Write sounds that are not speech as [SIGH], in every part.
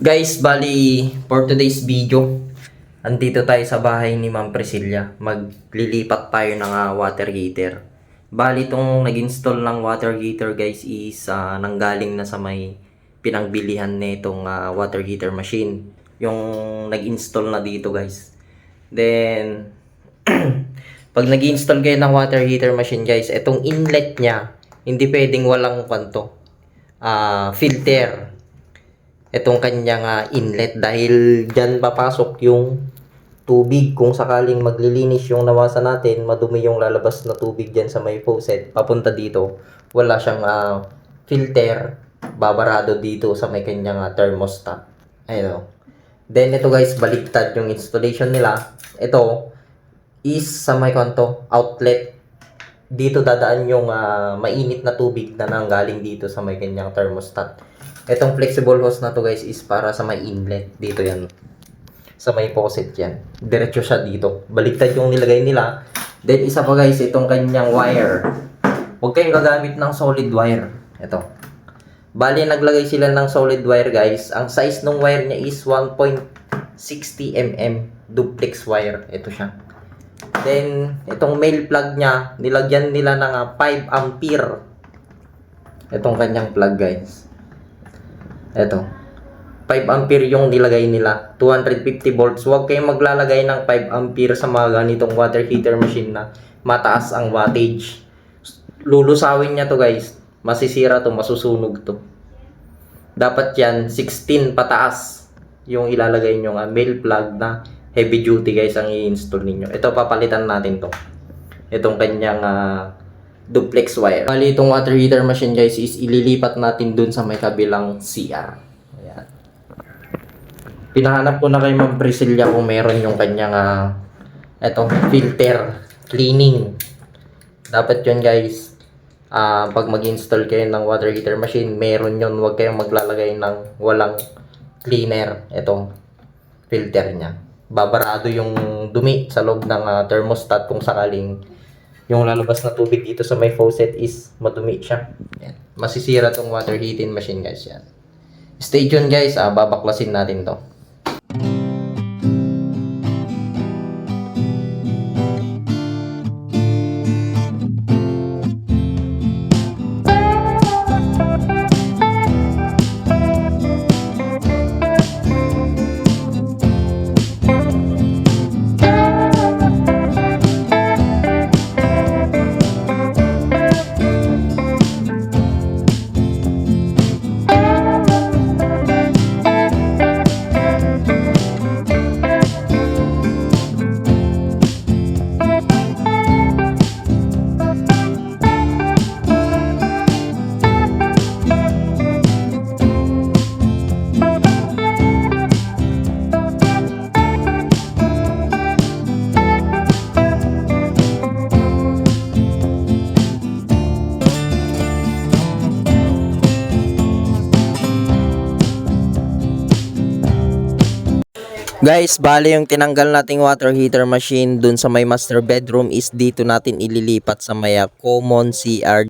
Guys, bali for today's video, andito tayo sa bahay ni Ma'am Priscilla. Maglilipat tayo ng ah, water heater. Bali itong nag-install ng water heater guys is ah, nanggaling na sa may pinangbilihan nitong ah, water heater machine. Yung nag-install na dito guys. Then, [CLEARS THROAT] pag nag-install kayo ng water heater machine guys, itong inlet niya, hindi pwedeng walang kwanto. ah filter itong kanyang ah, inlet dahil dyan papasok yung tubig kung sakaling maglilinis yung nawasan natin madumi yung lalabas na tubig dyan sa may faucet. Papunta dito wala siyang ah, filter babarado dito sa may kanyang ah, thermostat. Ayun oh. then ito guys baliktad yung installation nila. Ito is sa may kanto outlet. Dito dadaan yung ah, mainit na tubig na nanggaling dito sa may kanyang thermostat Itong flexible hose na to guys is para sa may inlet. Dito yan. Sa may faucet yan. Diretso siya dito. Baliktad yung nilagay nila. Then isa pa guys, itong kanyang wire. Huwag kayong gagamit ng solid wire. Ito. Bali, naglagay sila ng solid wire guys. Ang size ng wire niya is 1.60 mm duplex wire. Ito siya. Then, itong male plug niya, nilagyan nila ng ah, 5 ampere. Itong kanyang plug guys. Ito. 5 ampere yung nilagay nila. 250 volts. Huwag kayong maglalagay ng 5 ampere sa mga ganitong water heater machine na mataas ang wattage. Lulusawin niya to guys. Masisira to, masusunog to. Dapat yan, 16 pataas yung ilalagay nyo nga male plug na heavy duty guys ang i-install ninyo. Ito papalitan natin to. Itong kanyang ah, duplex wire. Bali itong water heater machine guys is ililipat natin dun sa may kabilang CR. Ayan. Pinahanap ko na kay Ma'am Priscilla kung meron yung kanyang ah, etong filter cleaning. Dapat yun guys. ah pag mag-install kayo ng water heater machine, meron yun. Huwag kayong maglalagay ng walang cleaner. Itong filter niya. Babarado yung dumi sa loob ng ah, thermostat kung sakaling yung lalabas na tubig dito sa may faucet is madumi siya. Yan. Masisira tong water heating machine guys yan. Stay tuned guys, ah, babaklasin natin to. Guys, bale yung tinanggal nating water heater machine dun sa may master bedroom is dito natin ililipat sa may common CR.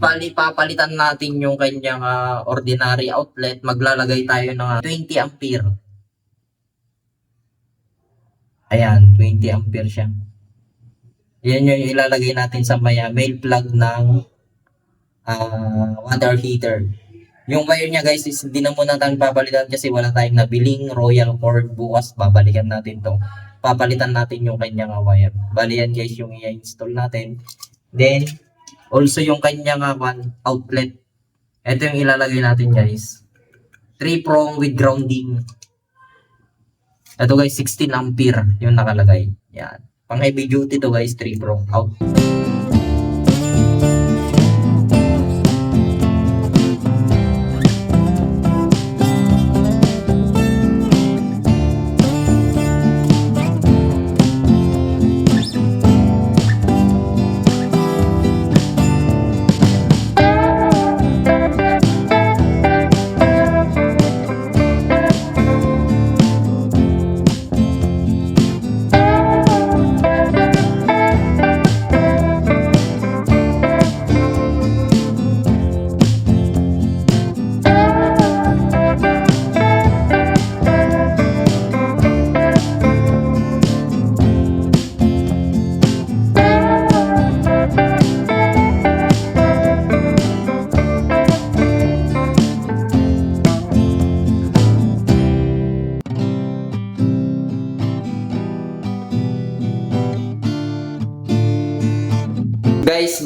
Bali papalitan natin yung kanyang ah, ordinary outlet. Maglalagay tayo ng ah, 20 ampere. Ayan, 20 ampere siya. Yan yung ilalagay natin sa may ah, mail plug ng ah, water heater. Yung wire niya guys is hindi na muna tayo papalitan kasi wala tayong nabiling royal cord bukas babalikan natin to. Papalitan natin yung kanyang ah, wire. Bali yan guys yung i-install natin. Then also yung kanyang ah, one outlet. Ito yung ilalagay natin guys. 3 prong with grounding. Ito guys 16 ampere yung nakalagay. Yan. Pang heavy duty to guys 3 prong out.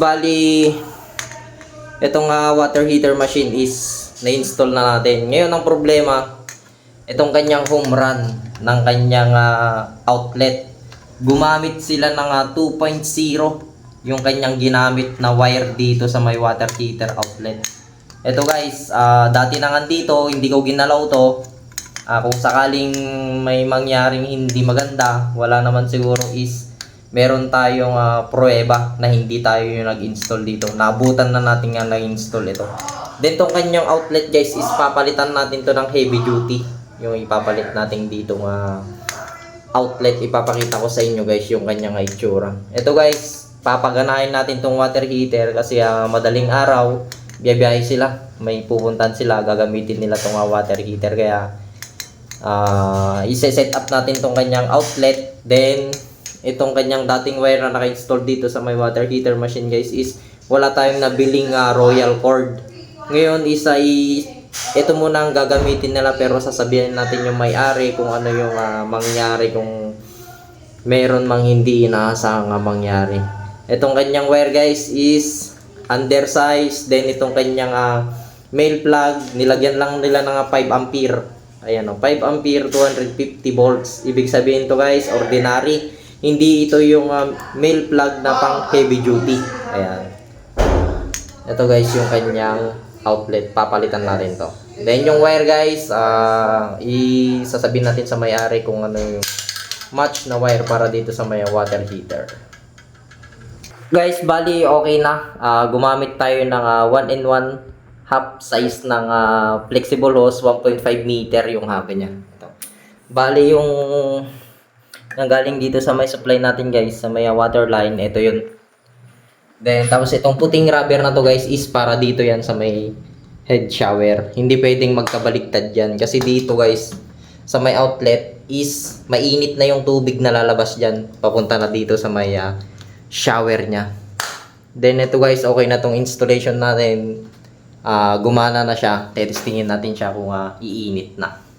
Bali itong ah, water heater machine is na-install na natin. Ngayon ang problema, itong kanyang home run ng kanyang ah, outlet. Gumamit sila ng ah, 2.0 yung kanyang ginamit na wire dito sa may water heater outlet. Ito guys, ah, dati na nga dito, hindi ko ginalaw to. Ah, kung sakaling may mangyaring hindi maganda, wala naman siguro is meron tayong ah, pruweba na hindi tayo yung nag-install dito. Nabutan na natin nga nag-install ito. Then tong kanyang outlet guys is papalitan natin to ng heavy duty. Yung ipapalit natin dito nga outlet. Ipapakita ko sa inyo guys yung kanyang itsura. Ito guys, papaganahin natin tong water heater kasi ah, madaling araw, biyabiyahe sila. May pupuntan sila, gagamitin nila tong ah, water heater. Kaya ah ise-set up natin tong kanyang outlet. Then, itong kanyang dating wire na naka-install dito sa may water heater machine guys is wala tayong nabiling ah, royal cord. Ngayon isa i ito muna ang gagamitin nila pero sasabihin natin yung may-ari kung ano yung ah, mangyari kung meron mang hindi inaasahang ah, mangyari. Itong kanyang wire guys is undersized then itong kanyang ah, male plug nilagyan lang nila ng ah, 5 ampere. Ayan o, 5 ampere 250 volts. Ibig sabihin to guys, ordinary. Hindi ito yung um, male plug na pang heavy duty. Ayan. Ito guys yung kanyang outlet. Papalitan natin to. Then yung wire guys, ah isasabihin natin sa may-ari kung ano yung match na wire para dito sa may water heater. Guys, bali okay na. Ah, gumamit tayo ng 1 in 1 half size ng ah, flexible hose 1.5 meter yung haba niya. Ito. Bali yung nanggaling dito sa may supply natin guys, sa may water line, ito yun. Then tapos itong puting rubber na to guys is para dito yan sa may head shower. Hindi pwedeng magkabaliktad yan kasi dito guys sa may outlet is mainit na yung tubig na lalabas dyan papunta na dito sa may ah, shower niya. Then ito guys, okay na tong installation natin. Ah, gumana na siya. Testingin natin siya kung ah, iinit na.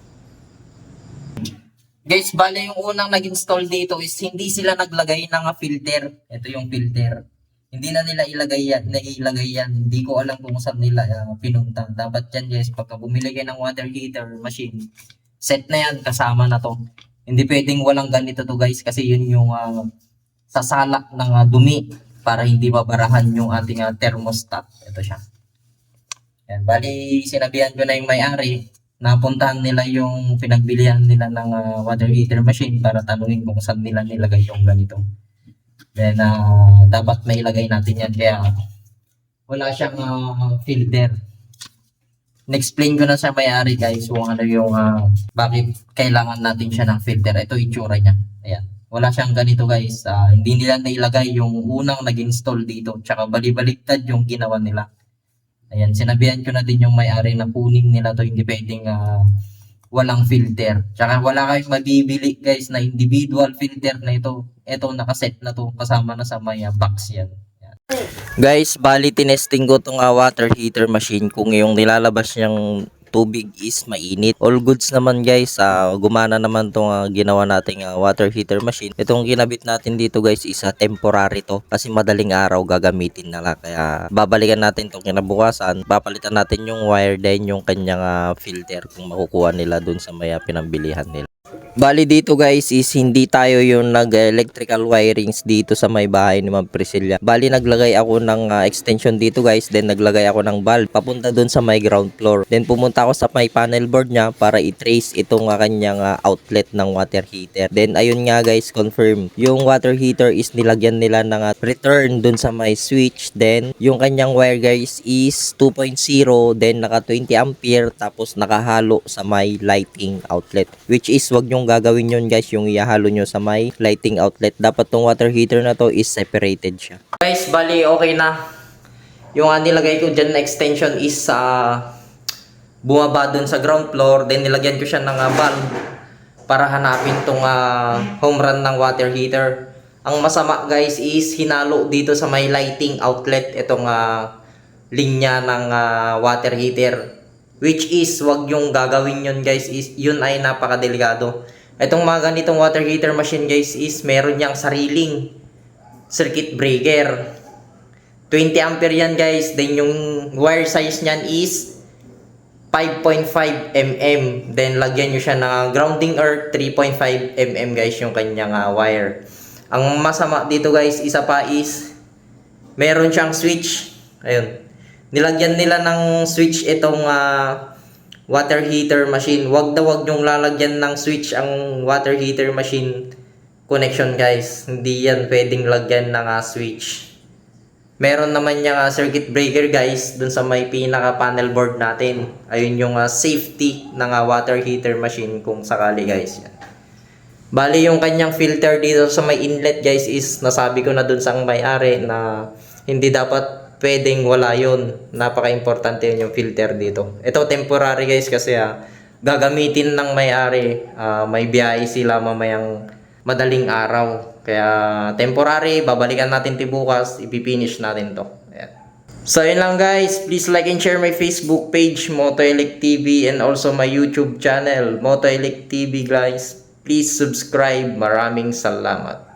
Guys, bale yung unang nag-install dito is hindi sila naglagay ng filter. Ito yung filter. Hindi na nila ilagay yan, nailagay yan. Hindi ko alam kung saan nila ah, pinunta. Dapat yan guys, pagka bumili kayo ng water heater machine, set na yan, kasama na to. Hindi pwedeng walang ganito to guys kasi yun yung ah, sasala ng ah, dumi para hindi mabarahan yung ating ah, thermostat. Ito siya. Yan, bali sinabihan ko na yung may-ari napuntahan nila yung pinagbilihan nila ng ah, water heater machine para tanungin kung saan nila nilagay yung ganito. Then, ah, dapat may ilagay natin yan kaya wala siyang ah, filter. Na-explain ko na sa may-ari guys kung ano yung ah, bakit kailangan natin siya ng filter. Ito itsura niya. Ayan. Wala siyang ganito guys. Ah, hindi nila nailagay yung unang nag-install dito. Tsaka balibaliktad yung ginawa nila. Ayan, sinabihan ko na din yung may-ari na kunin nila to, hindi pwedeng ah, walang filter. Tsaka wala kayong mabibili guys na individual filter na ito. Ito nakaset na to, kasama na sa may ah, box yan. Guys, bali tinesting ko tong ah, water heater machine kung yung nilalabas niyang tubig is mainit. All goods naman guys, ah, gumana naman tong ah, ginawa nating ah, water heater machine. Itong ginabit natin dito guys is ah, temporary to kasi madaling araw gagamitin na lang. Kaya babalikan natin tong kinabukasan. Papalitan natin yung wire din yung kanyang ah, filter kung makukuha nila dun sa may ah, pinambilihan nila. Bali dito guys is hindi tayo yung nag-electrical wirings dito sa may bahay ni Ma'am Priscilla. Bali naglagay ako ng ah, extension dito guys, then naglagay ako ng valve papunta doon sa may ground floor. Then pumunta ako sa may panel board niya para i-trace itong ah, kanyang ah, outlet ng water heater. Then ayun nga guys, confirm. Yung water heater is nilagyan nila ng ah, return doon sa may switch. Then yung kanyang wire guys is 2.0 then naka 20 ampere tapos nakahalo sa may lighting outlet which is wag nyong gagawin yun guys yung ihahalo nyo sa may lighting outlet. Dapat tong water heater na to is separated siya. Guys bali okay na. Yung uh, nilagay ko dyan na extension is sa bumaba dun sa ground floor. Then nilagyan ko siya ng ah, valve para hanapin tong ah, home run ng water heater. Ang masama guys is hinalo dito sa may lighting outlet itong ah, linya ng ah, water heater which is wag yung gagawin yun guys is yun ay napakadelikado. Itong mga ganitong water heater machine guys is meron niyang sariling circuit breaker. 20 ampere yan guys. Then yung wire size niyan is 5.5 mm then lagyan nyo siya ng grounding earth 3.5 mm guys yung kanyang ah, wire. Ang masama dito guys isa pa is meron siyang switch. Ayun nilagyan nila ng switch itong ah, water heater machine. Wag na wag yung lalagyan ng switch ang water heater machine connection guys. Hindi yan pwedeng lagyan ng ah, switch. Meron naman yung ah, circuit breaker guys dun sa may pinaka panel board natin. Ayun yung ah, safety ng ah, water heater machine kung sakali guys. Yan. Bali yung kanyang filter dito sa may inlet guys is nasabi ko na dun sa may-ari na hindi dapat pwedeng wala yun. Napaka-importante yun yung filter dito. Ito temporary guys kasi ah, gagamitin ng may-ari. Ah, may biyahe sila mamayang madaling araw. Kaya temporary, babalikan natin ti bukas, ipipinish natin to. Ayan. So yun lang guys, please like and share my Facebook page, Motoelect TV and also my YouTube channel, Motoelect TV guys. Please subscribe. Maraming salamat.